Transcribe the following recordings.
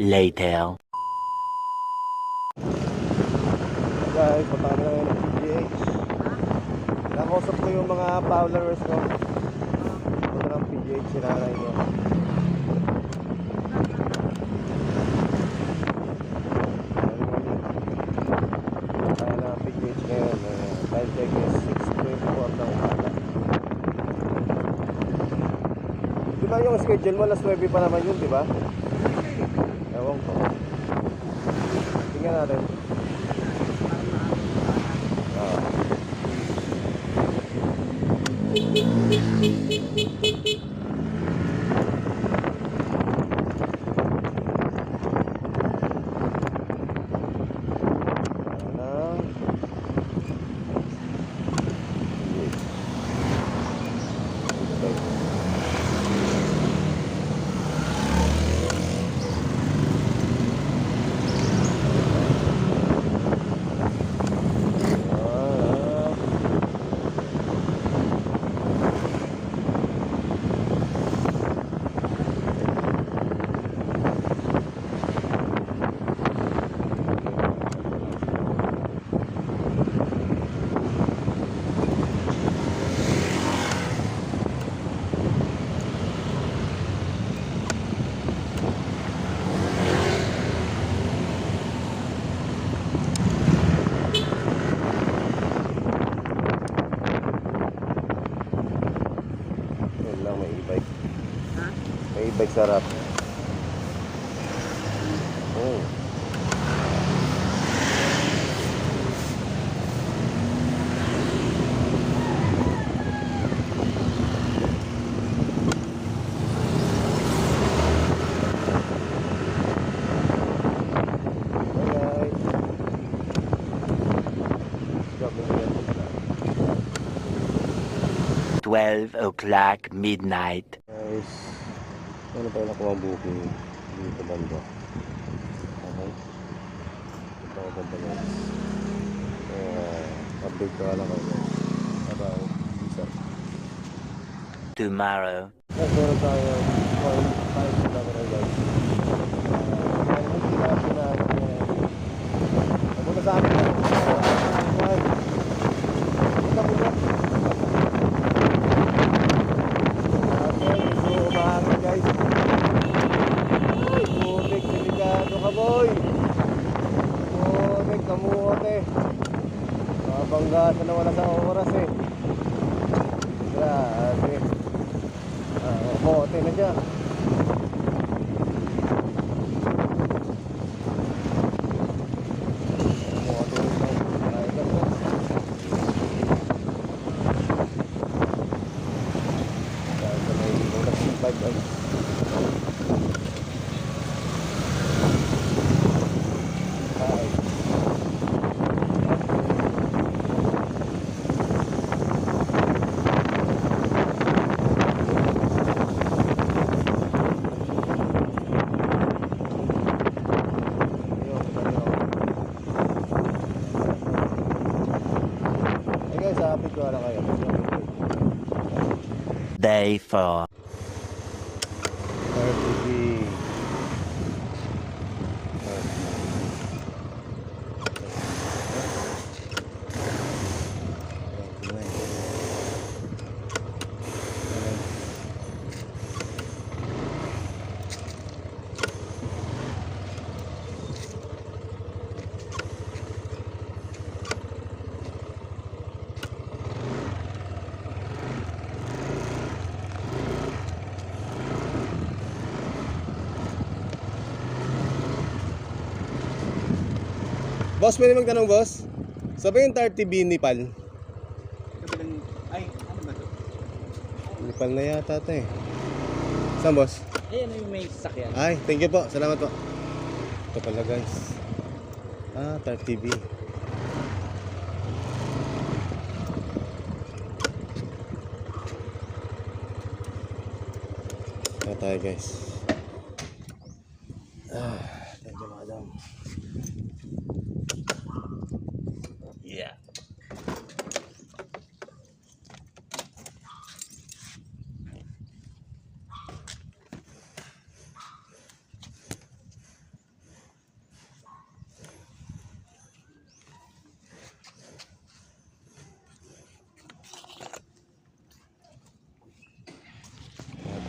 later. Guys, kami na ngayon ng PGH. Nakausap ko yung mga followers ko. Punta ng PGH, sinanay ko. Kaya na PGH ngayon. eh, Time check is 6.24 ng umaga. Di ba yung schedule mo, last 9 pa naman yun, di ba? Tingnan natin. Ah. Ano? Ah. Yun lang, may e-bike. May e-bike sa harap. Oh. Bye guys. Grabe na yan. 12 o'clock midnight. Guys, ano tayo nakuha ang booking dito banda? Okay. Ito ako banda guys. Uh, update ko lang guys. About isa. Tomorrow. Meron tayo. Well, tayo sa dami na guys. Uh, ano yung sinabi na Napunta sa amin ng Juan. Punta mo na. Okay, so umahangin guys. Ay, tubig, delikado ka boy. Tubig, kamuote. Mabangga sa nawala sa oras eh. Grabe. Ah, mote na siya. Mote na siya. Ay, ito. Dahil sa may ulas ng bike ay. Ay. Ayun, ayun. Ay guys, happy ko lang kayo. Day 4. Boss, pwede magtanong, boss? Sabi yung 30 B. Kabilang, ay, ano ba to? Nipal na yata ito eh. Saan, boss? Ano yung may sasakyan? Ay, thank you po. Salamat po. Ito pala, guys. Ah, 30 B. Ito tayo, guys. Ah, thank you, madam. Yeah.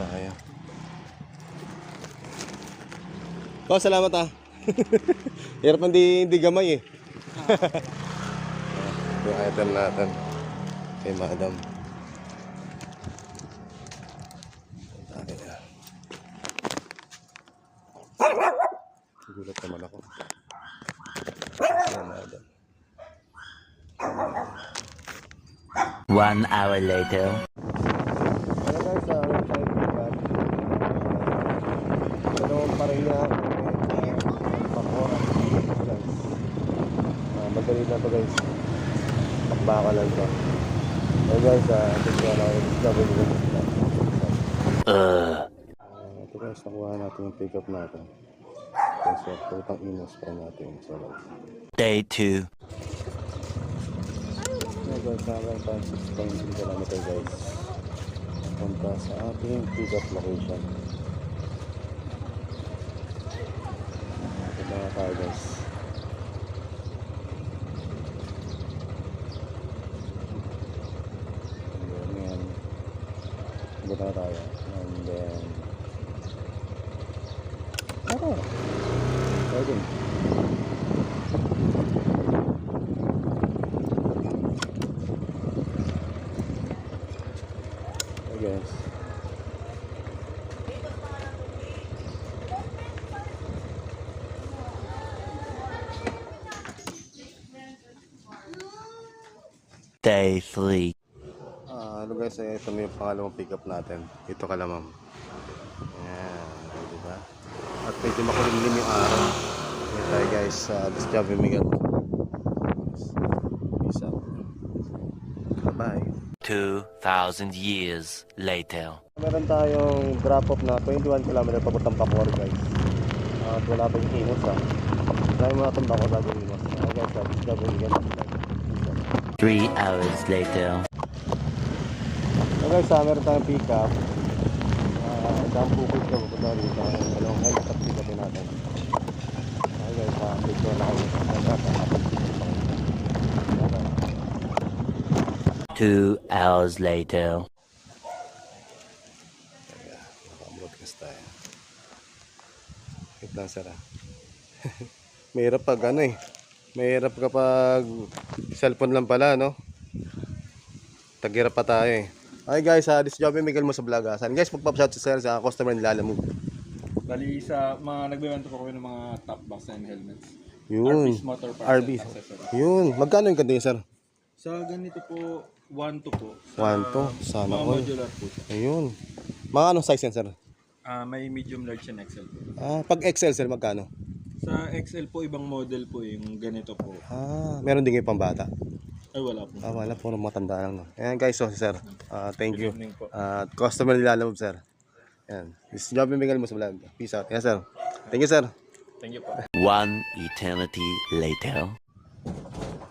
tayo. Oh, salamat ah. Hirap hindi, hindi gamay eh. Yung item natin. Kay madam. Na. Gulat naman ako. Kay madam. One hour later. Ano guys, sa uh, tayo pikat. Dalawang pareha. Pakora. Guys. Uh, madali na to guys. Pakbaka lang to. So guys, uh, ito lang yung discovery ko. Uh. Uh, ito guys, nakuha natin yung pick up natin. Kasi putang inos pa natin. So guys. Day two. So guys, hanggang tayo 6.3 km guys. Punta sa ating pick up location. Ito na tayo guys. And then, yan. Punta na tayo. And then... Tara! Tayo din. I guess. Day three. Ah, guys, ito na yung pangalawang pickup natin. Ito ka lamang. Ayan, di ba? At medyo makulimlim yung araw. Ayan tayo guys, sa uh, Discovery Miguel. Peace out. Bye-bye. Two thousand years later. Meron tayong drop-off na 21 km papuntang Bacoor guys. At wala pa yung Imus ha. Try mo natin Bacoor bago Imus. Ayan guys, Discovery Miguel. Three hours later. Guys, uh, meron tayong pick-up. Uh, isang bukod ka pupunta rito. Ang dalawang health at pick-up natin. Okay guys, uh, dito na kayo. Two hours later. Naka-broadcast tayo. Wait lang sir ah. Mahirap pag ano eh. Mahirap kapag cellphone lang pala, no? Taghirap pa tayo eh. Okay guys, uh, this is Joby Miguel mo sa vlog. ah. Saan guys, magpapashout sa sir sa customer ni Lala mo. Bali sa mga nagbebenta po kami ng mga top box and helmets. Yun. RB's Motor Parts RB. and Accessories. Yun. Magkano yung ganito sir? Sa ganito po, 1 to po. Sa One to. Sana mga all. modular po siya. Ayun. Mga anong size yan sir? Ah, may medium, large, and XL po. Ah, pag XL sir, magkano? Sa XL po, ibang model po yung ganito po. Ah, meron din yung pambata. Ay, wala po. Ah, wala. Puro matanda lang. No? Ayan guys, so sir. Ah, thank you. Po. Ah, customer nila alam sir. Ayan. This is Joby Miguel mo sa vlog. Peace out. Yes, sir. Thank you, sir. Thank you po. One eternity later.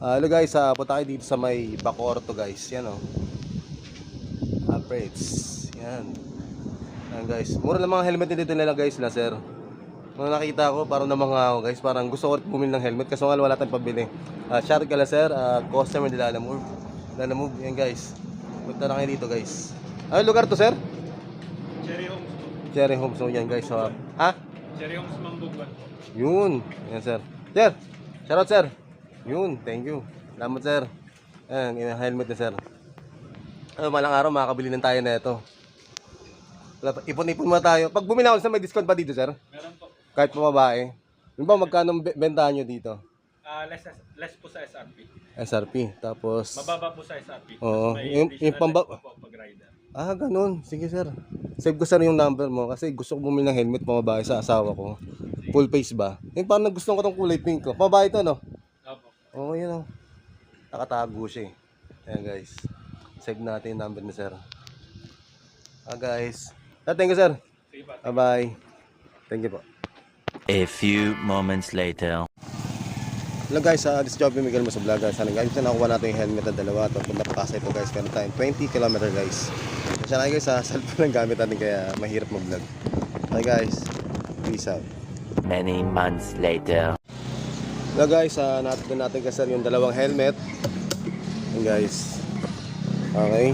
Ah, hello guys, uh, punta kayo dito sa may Bacorto guys. Yan oh. Upgrades. Yan. Yan guys. Mura lang mga helmet dito nila guys na sir. Nung nakita ko, parang namang ako guys. Parang gusto ko bumili ng helmet kasi nga wala tayong pabili. Uh, shout out ka lang sir. Uh, customer nila alam mo. Alam mo. Yan guys. Punta na kayo dito guys. Ano lugar to sir? Cherry Homes. Cherry Homes. So yan guys. So, ha? Cherry Homes Mambugan. Yun. Yan, sir. Sir. Shoutout, sir. Yun. Thank you. Salamat, sir. Ayan, yung helmet ni sir. Ano, malang araw, makakabili ng tayo na ito. Ipon-ipon muna tayo. Pag bumili ako, sir, may discount pa dito, sir? Meron po. Kahit pa babae. Yung ba, magkano ang be- bentahan nyo dito? Ah, less, less po sa SRP. SRP. Tapos... Mababa po sa SRP. Oo. May Yung- yung additional pamba- less po pag rider. Ah, ganun. Sige, sir. Save ko, sir, yung number mo. Kasi gusto ko bumili ng helmet pamabae sa asawa ko. Full face ba? Yung parang gusto ko tong kulay pink ko. Pamabae to, no? Opo. Oo, oh, yun o. Nakatago siya eh. Ayan guys. Save natin yung number ni sir. Ah guys. Ah, thank you sir. Sige pa. Bye bye. Thank you po. A few moments later. Hello guys, uh, this is Joby Miguel mo sa vlog. guys. Sana guys, nakuha natin yung helmet na dalawa. Ito, punta pa kasi ito guys. Meron tayong 20 km guys. Kasi na guys, sa cellphone ang gamit natin kaya mahirap mag-vlog. Okay guys. Peace out. Many months later. Hello guys, uh, natin natin kasi yung dalawang helmet. Ayan guys. Okay.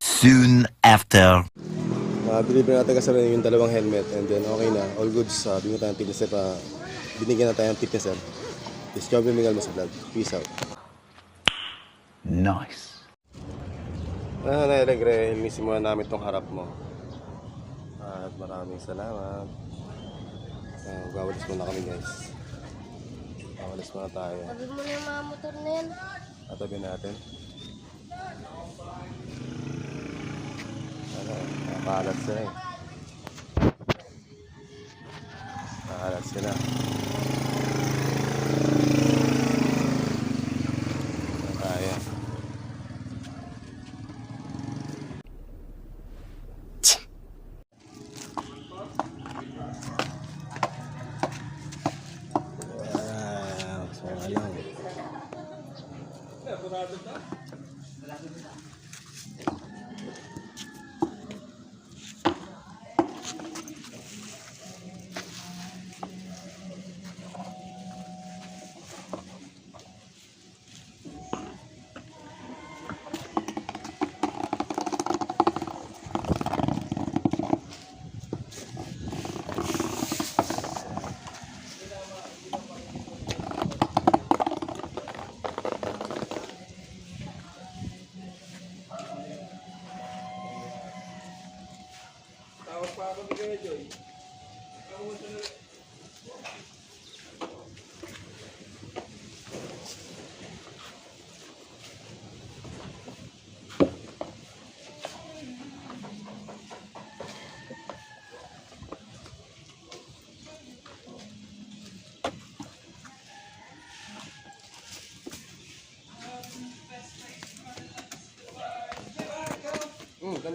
Soon after. Nabili pa natin kasi rin yung dalawang helmet and then okay na, all goods. Uh, binigyan tayo ng tip ni sir. Uh, binigyan na tayo ng tip ni sir. This job yung Miguel sa vlog. Peace out. Nice. Ah, nairegre, hilmisin muna namin tong harap mo. At maraming salamat. Uh, gawalis muna kami guys. Gawalis muna tayo. Sabi mo na yung mga motor na yan. Tatabi natin. Ano, nakakalat sila eh. Nakakalat sila.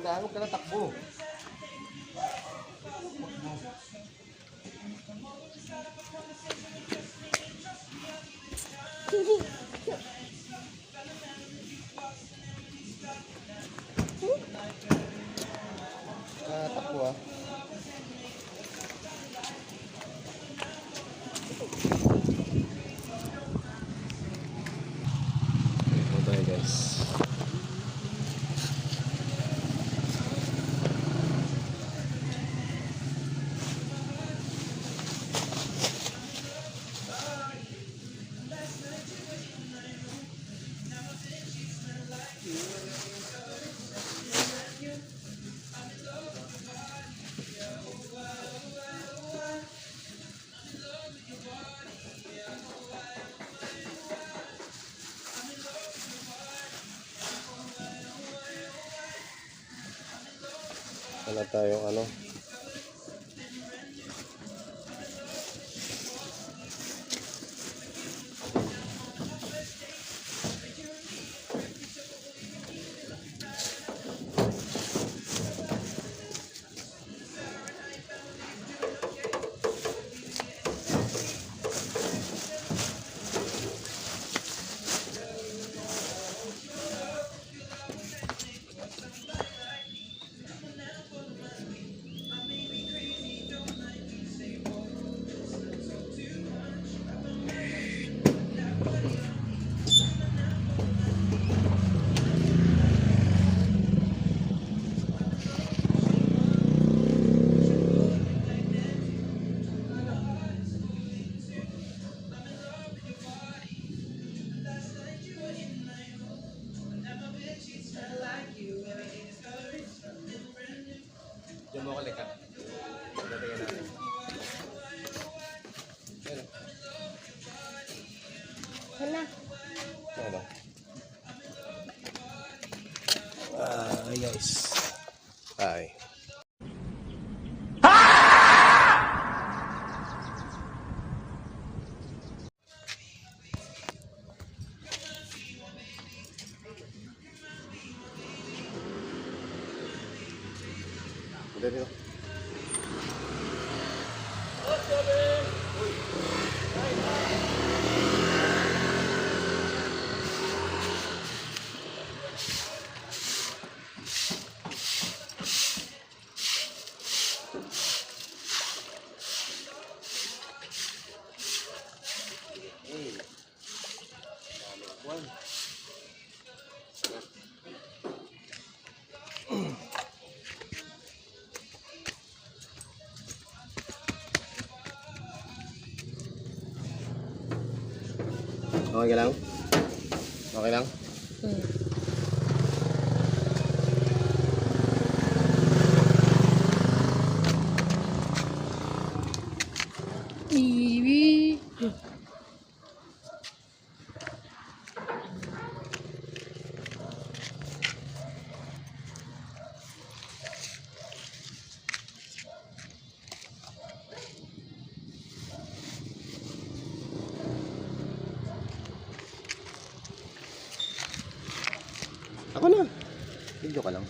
Huwag ka na takbo. Wala tayong ano. Diyan Okay ka lang? Okay lang? Hmm. Iwi. Ako na. Video ka lang.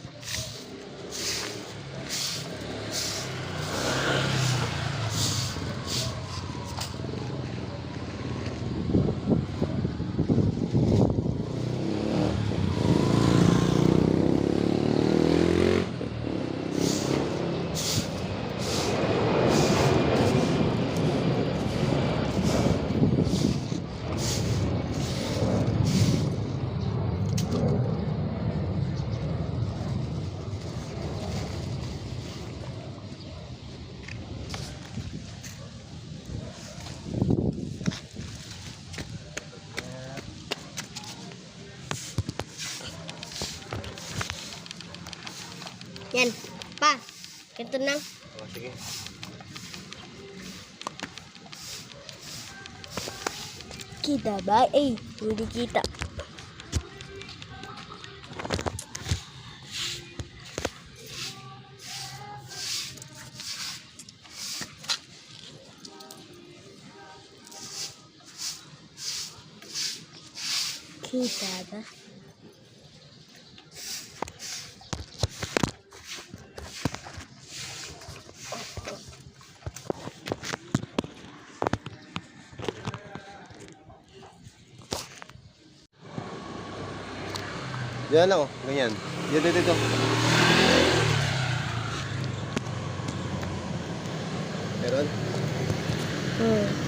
Yan. Pa. Ito na. Oh, sige. Kita ba? Eh, hindi. Kita Diyan lang oh. Ganyan. Dito, dito, dito. Meron? Hmm.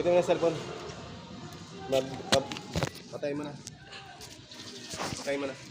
Gamitin mo na cellphone. Mag, pag, patay mo na. Patay mo na.